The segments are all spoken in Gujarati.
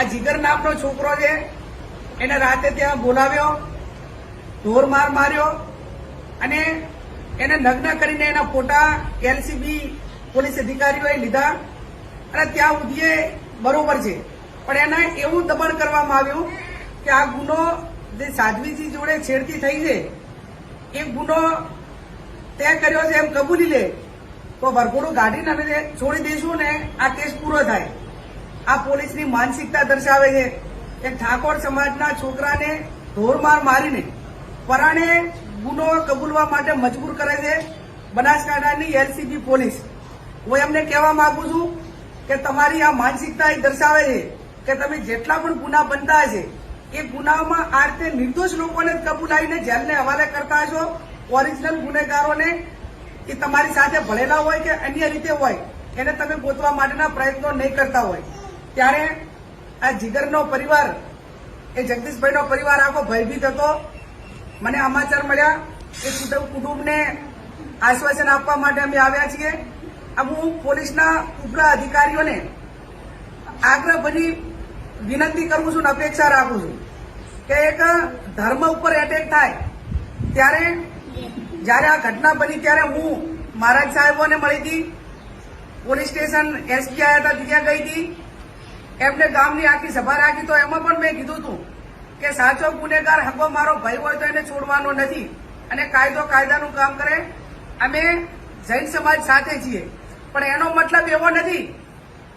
આ જીગર નામનો છોકરો છે. એને રાતે ત્યાં બોલાવ્યો, ઢોર માર માર્યો અને એને નગ્ન કરીને એના ફોટા એલસીબી પોલીસ અધિકારીઓએ લીધા. અને ત્યાં સુધી બરોબર છે. પણ એને એવું દબણ કરવામાં આવ્યું કે આ ગુનો જે સાધ્વીજી જોડે છેડતી થઈ છે, એ ગુનો તે કર્યો છે એમ કબૂલી લે. તો વરઘોડું ગાડીને અમે છોડી દઈશું ને આ કેસ પૂરો થાય. આ પોલીસની માનસિકતા દર્શાવે છે કે ઠાકોર સમાજના છોકરાને ઢોરમાર મારીને પરાણે ગુનો કબૂલવા માટે મજબૂર કરે છે બનાસકાંઠાની એલસીબી પોલીસ. હું એમને કહેવા માંગુ છું કે તમારી આ માનસિકતા એ દર્શાવે છે કે તમે જેટલા પણ ગુના બનતા છે એ ગુનામાં આ રીતે નિર્દોષ લોકોને જ કબૂલાઈને જેલને હવાલે કરતા છો ઓરિજિનલ ગુનેગારોને એ તમારી સાથે ભળેલા હોય કે અન્ય રીતે હોય, એને તમે ગોતવા માટેના પ્રયત્નો નહીં કરતા હોય. ત્યારે આ જીગરનો પરિવાર, એ જગદીશભાઈનો પરિવાર આખો ભયભીત હતો. મને સમાચાર મળ્યા એ કુટુંબ કુટુંબને આશ્વાસન આપવા માટે અમે આવ્યા છીએ. આ હું પોલીસના ઉપરા અધિકારીઓને આગ્રહભરી વિનંતી કરું છું અને અપેક્ષા રાખું છું કે એક ધર્મ ઉપર એટેક થાય, ત્યારે જ્યારે આ ઘટના બની ત્યારે હું મહારાજ સાહેબોને મળી હતી. પોલીસ સ્ટેશન એસપી આવ્યા હતા, ત્યાં ગઈ હતી. એમને ગામની આખી સભા રાખી, તો એમાં પણ મેં કીધું હતું કે સાચો ગુનેગાર હકો મારો ભાઈ હોય તો એને છોડવાનો નથી અને કાયદો કાયદાનું કામ કરે. અમે જૈન સમાજ સાથે છીએ. પણ એનો મતલબ એવો નથી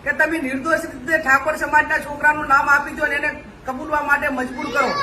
કે તમે નિર્દોષ રીતે ઠાકોર સમાજના છોકરાનું નામ આપી દો અને એને કબૂલવા માટે મજબૂર કરો.